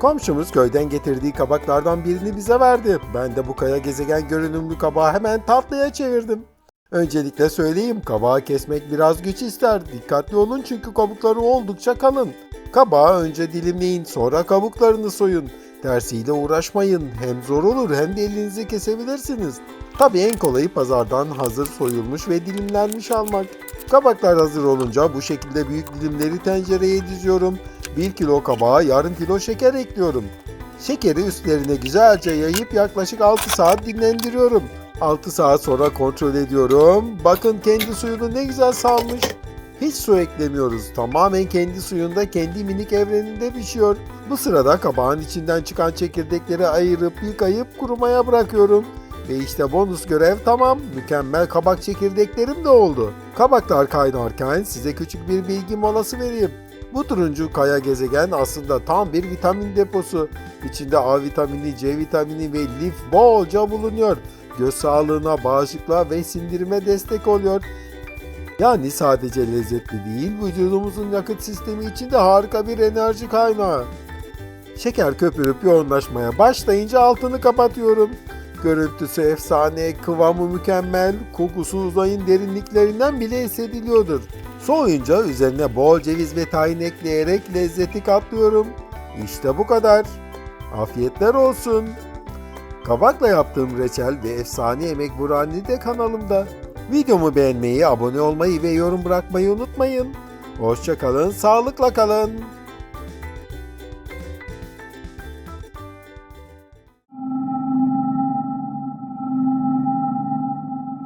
Komşumuz köyden getirdiği kabaklardan birini bize verdi. Ben de bu kaya gezegen görünümlü kabağı hemen tatlıya çevirdim. Öncelikle söyleyeyim kabağı kesmek biraz güç ister. Dikkatli olun çünkü kabukları oldukça kalın. Kabağı önce dilimleyin sonra kabuklarını soyun. Tersiyle uğraşmayın. Hem zor olur hem de elinizi kesebilirsiniz. Tabii en kolayı pazardan hazır soyulmuş ve dilimlenmiş almak. Kabaklar hazır olunca bu şekilde büyük dilimleri tencereye diziyorum. 1 kilo kabağa yarım kilo şeker ekliyorum. Şekeri üstlerine güzelce yayıp yaklaşık 6 saat dinlendiriyorum. 6 saat sonra kontrol ediyorum. Bakın kendi suyunu ne güzel salmış. Hiç su eklemiyoruz. Tamamen kendi suyunda kendi minik evreninde pişiyor. Bu sırada kabağın içinden çıkan çekirdekleri ayırıp yıkayıp kurumaya bırakıyorum. Ve işte bonus görev tamam. Mükemmel kabak çekirdeklerim de oldu. Kabaklar kaynarken size küçük bir bilgi molası vereyim. Bu turuncu kaya gezegen aslında tam bir vitamin deposu. İçinde A vitamini, C vitamini ve lif bolca bulunuyor. Göz sağlığına, bağışıklığa ve sindirime destek oluyor. Yani sadece lezzetli değil, vücudumuzun yakıt sistemi için de harika bir enerji kaynağı. Şeker köpürüp yoğunlaşmaya başlayınca altını kapatıyorum. Görüntüsü efsane, kıvamı mükemmel, kokusu uzayın derinliklerinden bile hissediliyordur. Soğuyunca üzerine bol ceviz ve tahin ekleyerek lezzeti katlıyorum. İşte bu kadar. Afiyetler olsun. Kabakla yaptığım reçel ve efsane yemek burani de kanalımda. Videomu beğenmeyi, abone olmayı ve yorum bırakmayı unutmayın. Hoşça kalın, sağlıkla kalın.